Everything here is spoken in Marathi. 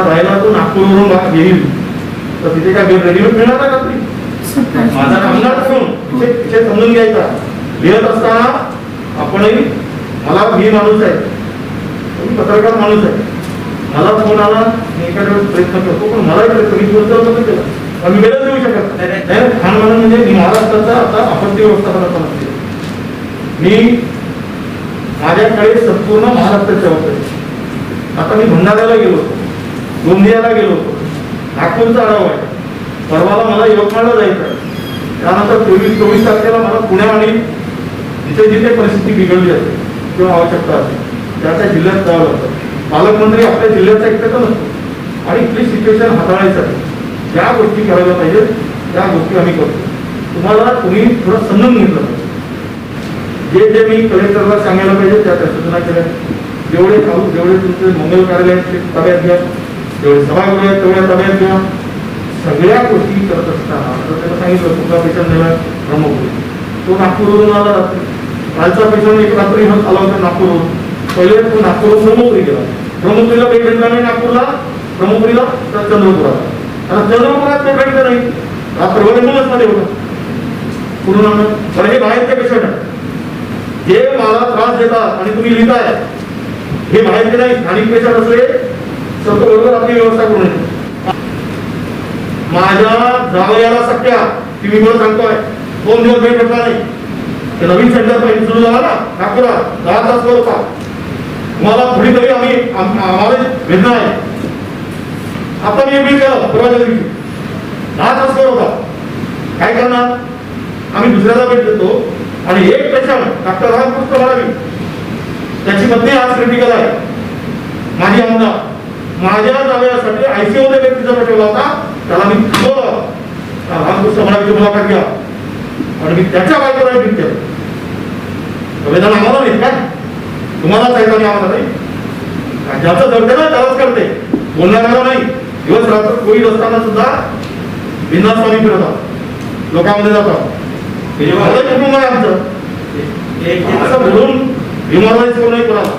आता राहिला तो नागपूरवरून बा- येईल तर तिथे काय रेडीमेड मिळणार का तरी? माझा कामगार असून तिथे समजून घ्यायचा. लिहित असताना आपणही मला मी माणूस आहे. पत्रकार माणूस आहे. मला फोन आला मी एखाद्या वेळेस प्रयत्न करतो पण मला प्रयत्न मी दिवस केला. पण मी वेळच देऊ शकत नाही, खान म्हणून म्हणजे मी महाराष्ट्राचा आता आपत्ती व्यवस्थापनाचा आहे. मी माझ्याकडे संपूर्ण महाराष्ट्राची जबाबदारी आहे. आता मी भंडाऱ्याला गेलो होतो. गोंदियाला गेलो होतो. नागपूरचा आढावा आहे. परवाला मला यवतमाळला जायचं त्यानंतर चोवीस चोवीस तारखेला मला पुणे आणि जिथे जिथे परिस्थिती बिघडली असते किंवा आवश्यकता असते त्या त्या जिल्ह्यात जावं लागतं. पालकमंत्री आपल्या जिल्ह्याचा एकट्याचा नसतो. आणि इथली सिच्युएशन हाताळायसाठी ज्या गोष्टी करायला पाहिजेत त्या गोष्टी आम्ही करतो. तुम्हाला तुम्ही थोडं समजून घेतलं पाहिजे. जे जे मी कलेक्टरला सांगायला पाहिजे त्या त्या सूचना केल्या. जेवढे खाऊ जेवढे तुमचे मंगल कार्यालय ते ताब्यात घ्या जेवढे सभागृह आहेत तेवढ्या सभेत किंवा सगळ्या गोष्टी करत असताना जर त्याला सांगितलं तुमचा पेशंट नेला प्रमुख तो नागपूरवरून आला रात्री. कालचा पेशंट एक रात्री हा आला होता नागपूरवरून. पहिले तो नागपूरवरून ब्रह्मपुरी गेला. ब्रह्मपुरीला बेड भेटला नाही नागपूरला ब्रह्मपुरीला तर चंद्रपुरात आता चंद्रपुरात बेड भेटलं नाही. रात्रभर एम्ब्युलन्समध्ये होता. पूर्ण बरं हे बाहेरचे पेशंट आहे जे मला त्रास देतात आणि तुम्ही लिहिताय. हे बाहेरचे नाही स्थानिक पेशंट असले तर आपली व्यवस्था करून माझ्या जावयाला सख्या ती मी मला सांगतोय. दोन दिवस भेट भेटला नाही. ते नवीन सेंटर पाहिजे सुरू झाला ना नागपुरात दहा तास वर होता. तुम्हाला थोडी तरी आम्ही आम्हाला वेदना आहे. आता मी बिल केलं परवाच्या दिवशी दहा तास वर होता. काय करणार? आम्ही दुसऱ्याला भेट देतो. आणि एक पेशंट डॉक्टर रामकृष्ण म्हणावी त्याची पत्नी आज क्रिटिकल आहे. माझी आमदार. माझ्या जावयासाठी आयसीयू मध्ये व्यक्तीचा ठेवला होता. त्याला मी थांबवलं मुलाखत घ्या. आणि मी त्याच्या बायकोला ट्रीट केलं. संवेदना आम्हाला नाही काय? तुम्हालाच आहे आणि आम्हाला नाही. ज्याचं जगते ना त्यालाच करते. बोलणाऱ्याला नाही. दिवस रात्र कोविड असताना सुद्धा बिंदा स्वामी फिरतात लोकांमध्ये जातात. कुटुंब आहे आमचं. एक असं बोलून विमानाने कोणाला